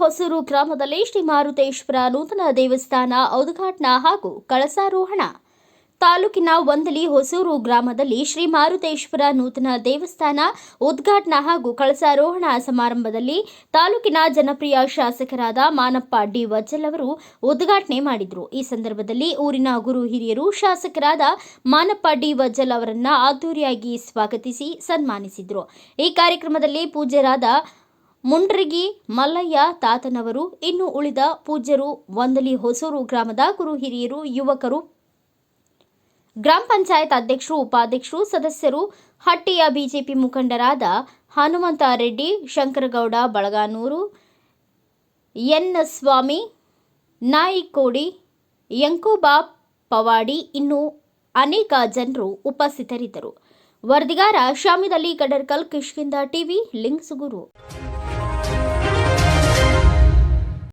ಹೊಸೂರು ಗ್ರಾಮದಲ್ಲಿ ಶ್ರೀ ಮಾರುತೇಶ್ವರ ನೂತನ ದೇವಸ್ಥಾನ ಉದ್ಘಾಟನಾ ಹಾಗೂ ಕಳಸಾರೋಹಣ. ತಾಲೂಕಿನ ವಂದಲಿ ಹೊಸೂರು ಗ್ರಾಮದಲ್ಲಿ ಶ್ರೀ ಮಾರುತೇಶ್ವರ ನೂತನ ದೇವಸ್ಥಾನ ಉದ್ಘಾಟನಾ ಹಾಗೂ ಕಳಸಾರೋಹಣ ಸಮಾರಂಭದಲ್ಲಿ ತಾಲೂಕಿನ ಜನಪ್ರಿಯ ಶಾಸಕರಾದ ಮಾನಪ್ಪ ಡಿ ವಜ್ಜಲ್ ಅವರು ಉದ್ಘಾಟನೆ ಮಾಡಿದರು. ಈ ಸಂದರ್ಭದಲ್ಲಿ ಊರಿನ ಗುರು ಹಿರಿಯರು ಶಾಸಕರಾದ ಮಾನಪ್ಪ ಡಿ ವಜ್ಜಲ್ ಅವರನ್ನು ಅದ್ದೂರಿಯಾಗಿ ಸ್ವಾಗತಿಸಿ ಸನ್ಮಾನಿಸಿದರು. ಈ ಕಾರ್ಯಕ್ರಮದಲ್ಲಿ ಪೂಜ್ಯರಾದ ಮುಂಡ್ರಿಗಿ ಮಲ್ಲಯ್ಯ ತಾತನವರು, ಇನ್ನು ಉಳಿದ ಪೂಜ್ಯರು ವಂದಲಿ ಹೊಸೂರು ಗ್ರಾಮದ ಗುರು ಹಿರಿಯರು, ಯುವಕರು, ಗ್ರಾಮ ಪಂಚಾಯತ್ ಅಧ್ಯಕ್ಷರು, ಉಪಾಧ್ಯಕ್ಷರು, ಸದಸ್ಯರು, ಹಟ್ಟಿಯ ಬಿಜೆಪಿ ಮುಖಂಡರಾದ ಹನುಮಂತ ರೆಡ್ಡಿ, ಶಂಕರಗೌಡ ಬಳಗಾನೂರು ಎನ್ ಸ್ವಾಮಿ ನಾಯಿಕೋಡಿ ಯಂಕೋಬಾ ಪವಾಡಿ, ಇನ್ನು ಅನೇಕ ಜನರು ಉಪಸ್ಥಿತರಿದ್ದರು. ವರದಿಗಾರ ಶಾಮಿದಲ್ಲಿ ಗಡರ್ಕಲ್ ಕಿಷ್ಕಿಂದ ಟಿವಿ ಲಿಂಗ್ಸುಗೂರು